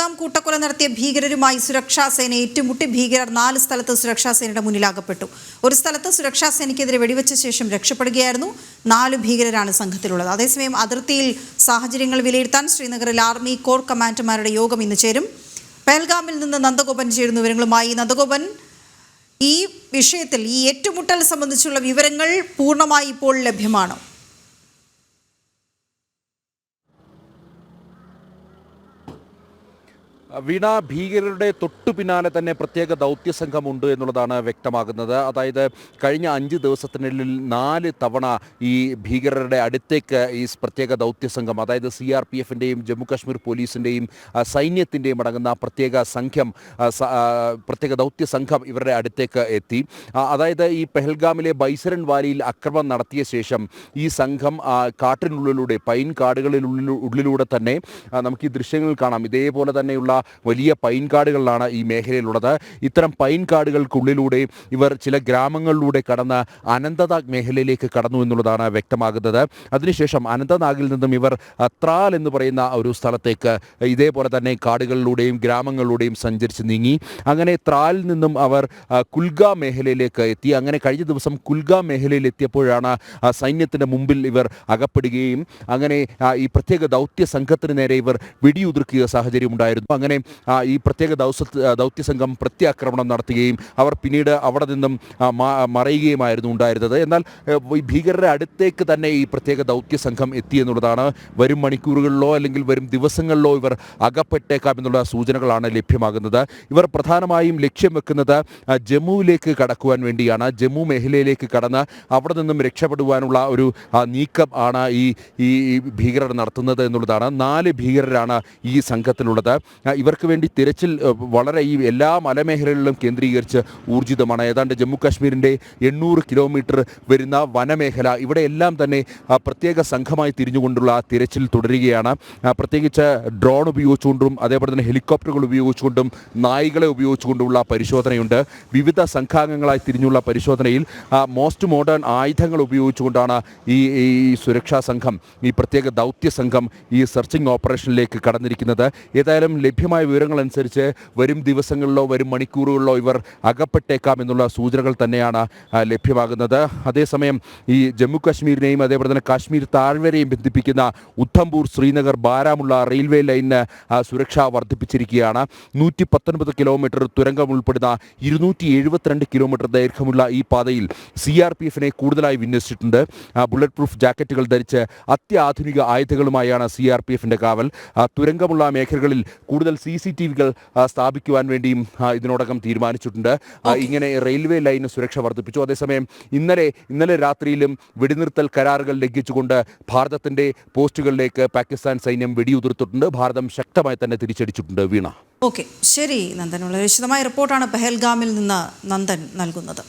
പഹൽഗാം കൂട്ടക്കൊല നടത്തിയ ഭീകരരുമായി സുരക്ഷാസേന ഏറ്റുമുട്ടി. ഭീകരർ നാല് സ്ഥലത്ത് സുരക്ഷാസേനയുടെ മുന്നിലാകപ്പെട്ടു. ഒരു സ്ഥലത്ത് സുരക്ഷാസേനയ്ക്കെതിരെ വെടിവെച്ച ശേഷം രക്ഷപ്പെടുകയായിരുന്നു. നാല് ഭീകരരാണ് സംഘത്തിലുള്ളത്. അതേസമയം അതിർത്തിയിൽ സാഹചര്യങ്ങൾ വിലയിരുത്താൻ ശ്രീനഗറിൽ ആർമി കോർ കമാൻഡർമാരുടെ യോഗം ഇന്ന് ചേരും. പഹൽഗാമിൽ നിന്ന് നന്ദഗോപൻ ചേരുന്ന വിവരങ്ങളുമായി നന്ദഗോപൻ ഈ വിഷയത്തിൽ ഈ ഏറ്റുമുട്ടൽ സംബന്ധിച്ചുള്ള വിവരങ്ങൾ പൂർണമായി ഇപ്പോൾ ലഭ്യമാണോ. വീണ ഭീകരരുടെ തൊട്ടു പിന്നാലെ തന്നെ പ്രത്യേക ദൗത്യ സംഘമുണ്ട് എന്നുള്ളതാണ് വ്യക്തമാകുന്നത്. അതായത് കഴിഞ്ഞ അഞ്ച് ദിവസത്തിനുള്ളിൽ നാല് തവണ ഈ ഭീകരരുടെ അടുത്തേക്ക് ഈ പ്രത്യേക ദൗത്യ സംഘം അതായത് സി ആർ പി എഫിന്റെയും ജമ്മുകാശ്മീർ പോലീസിന്റെയും സൈന്യത്തിന്റെയും അടങ്ങുന്ന പ്രത്യേക സംഘം പ്രത്യേക ദൗത്യ സംഘം ഇവരുടെ അടുത്തേക്ക് എത്തി. അതായത് ഈ പെഹൽഗാമിലെ ബൈസരൻ വാലിയിൽ അക്രമം നടത്തിയ ശേഷം ഈ സംഘം കാട്ടിനുള്ളിലൂടെ പൈൻ കാടുകളിലുള്ളിലൂടെ തന്നെ നമുക്ക് ഈ ദൃശ്യങ്ങൾ കാണാം. ഇതേപോലെ തന്നെയുള്ള വലിയ പൈൻ കാടുകളിലാണ് ഈ മേഖലയിലുള്ളത്. ഇത്തരം പൈൻ കാടുകൾക്കുള്ളിലൂടെ ഇവർ ചില ഗ്രാമങ്ങളിലൂടെ കടന്ന് അനന്തനാഗ് മേഖലയിലേക്ക് കടന്നു എന്നുള്ളതാണ് വ്യക്തമാകുന്നത്. അതിനുശേഷം അനന്തനാഗിൽ നിന്നും ഇവർ അത്രാൽ ത്രാൽ എന്ന് പറയുന്ന ഒരു സ്ഥലത്തേക്ക് ഇതേപോലെ തന്നെ കാടുകളിലൂടെയും ഗ്രാമങ്ങളിലൂടെയും സഞ്ചരിച്ച് നീങ്ങി. അങ്ങനെ ത്രാലിൽ നിന്നും അവർ കുൽഗാം മേഖലയിലേക്ക് എത്തി. അങ്ങനെ കഴിഞ്ഞ ദിവസം കുൽഗ മേഖലയിൽ എത്തിയപ്പോഴാണ് സൈന്യത്തിന്റെ മുമ്പിൽ ഇവർ അകപ്പെടുകയും അങ്ങനെ ഈ പ്രത്യേക ദൗത്യ സംഘത്തിന് നേരെ ഇവർ വെടിയുതിർക്കുക സാഹചര്യം ഉണ്ടായിരുന്നു അങ്ങനെ ആ, ഈ പ്രത്യേക ദൗത്യ ദൗത്യസംഘം പ്രത്യാക്രമണം നടത്തുകയും അവർ പിന്നീട് അവിടെ നിന്നും മറയുകയുമായിരുന്നു ഉണ്ടായിരുന്നത്. എന്നാൽ ഈ ഭീകരരുടെ അടുത്തേക്ക് തന്നെ ഈ പ്രത്യേക ദൗത്യ സംഘം എത്തി എന്നുള്ളതാണ് വരും മണിക്കൂറുകളിലോ അല്ലെങ്കിൽ വരും ദിവസങ്ങളിലോ ഇവർ അകപ്പെട്ടേക്കാം എന്നുള്ള സൂചനകളാണ് ലഭ്യമാകുന്നത്. ഇവർ പ്രധാനമായും ലക്ഷ്യം വെക്കുന്നത് ജമ്മുവിലേക്ക് കടക്കുവാൻ വേണ്ടിയാണ്. ജമ്മു മേഖലയിലേക്ക് കടന്ന് അവിടെ നിന്നും രക്ഷപ്പെടുവാനുള്ള ഒരു നീക്കം ആണ് ഈ ഈ ഭീകരർ നടത്തുന്നത് എന്നുള്ളതാണ്. നാല് ഭീകരരാണ് ഈ സംഘത്തിലുള്ളത്. ഇവർക്ക് വേണ്ടി തിരച്ചിൽ വളരെ ഈ എല്ലാ മലമേഖലകളിലും കേന്ദ്രീകരിച്ച് ഊർജിതമാണ്. ഏതാണ്ട് ജമ്മു കാശ്മീരിന്റെ എണ്ണൂറ് കിലോമീറ്റർ വരുന്ന വനമേഖല. ഇവിടെയെല്ലാം തന്നെ പ്രത്യേക സംഘമായി തിരിഞ്ഞുകൊണ്ടുള്ള തിരച്ചിൽ തുടരുകയാണ്. പ്രത്യേകിച്ച് ഡ്രോൺ ഉപയോഗിച്ചുകൊണ്ടും അതേപോലെ തന്നെ ഹെലികോപ്റ്ററുകൾ ഉപയോഗിച്ചുകൊണ്ടും നായികളെ ഉപയോഗിച്ചുകൊണ്ടുള്ള പരിശോധനയുണ്ട്. വിവിധ സംഘാംഗങ്ങളായി തിരിഞ്ഞുള്ള പരിശോധനയിൽ മോസ്റ്റ് മോഡേൺ ആയുധങ്ങൾ ഉപയോഗിച്ചുകൊണ്ടാണ് ഈ ഈ സുരക്ഷാ സംഘം ഈ പ്രത്യേക ദൗത്യ സംഘം ഈ സെർച്ചിങ് ഓപ്പറേഷനിലേക്ക് കടന്നിരിക്കുന്നത്. ഏതായാലും ലഭ്യമായ വിവരങ്ങൾ അനുസരിച്ച് വരും ദിവസങ്ങളിലോ വരും മണിക്കൂറുകളിലോ ഇവർ അകപ്പെട്ടേക്കാം എന്നുള്ള സൂചനകൾ തന്നെയാണ് ലഭ്യമാകുന്നത്. അതേസമയം ഈ ജമ്മു കാശ്മീരിനെയും അതേപോലെ തന്നെ കാശ്മീർ താഴ്വരയും ബന്ധിപ്പിക്കുന്ന ഉദ്ധംപൂർ ശ്രീനഗർ ബാരാമുള്ള റെയിൽവേ ലൈനിന് സുരക്ഷ വർദ്ധിപ്പിച്ചിരിക്കുകയാണ്. നൂറ്റി പത്തൊൻപത് കിലോമീറ്റർ തുരങ്കം ഉൾപ്പെടുന്ന ഇരുന്നൂറ്റി എഴുപത്തിരണ്ട് കിലോമീറ്റർ ദൈർഘ്യമുള്ള ഈ പാതയിൽ സി ആർ പി എഫിനെ കൂടുതലായി വിന്യസിച്ചിട്ടുണ്ട്. ബുള്ളറ്റ് പ്രൂഫ് ജാക്കറ്റുകൾ ധരിച്ച് അത്യാധുനിക ആയുധങ്ങളുമായാണ് സി ആർ പി എഫിന്റെ കാവൽ. തുരങ്കമുള്ള മേഖലകളിൽ കൂടുതൽ സി സി ടി വികൾ സ്ഥാപിക്കുവാൻ വേണ്ടിയും ഇതിനോടകം തീരുമാനിച്ചിട്ടുണ്ട്. ഇങ്ങനെ റെയിൽവേ ലൈന് സുരക്ഷ വർദ്ധിപ്പിച്ചു. അതേസമയം ഇന്നലെ ഇന്നലെ രാത്രിയിലും വെടിനിർത്തൽ കരാറുകൾ ലംഘിച്ചുകൊണ്ട് ഭാരതത്തിന്റെ പോസ്റ്റുകളിലേക്ക് പാകിസ്ഥാൻ സൈന്യം വെടിയുതിർത്തിട്ടുണ്ട്. ഭാരതം ശക്തമായി തന്നെ തിരിച്ചടിച്ചിട്ടുണ്ട്. വീണ. ഓക്കെ. ശരി നന്ദനുള്ള വിശദമായ റിപ്പോർട്ടാണ് പെഹൽഗാമിൽ നിന്ന് നന്ദൻ നൽകുന്നത്.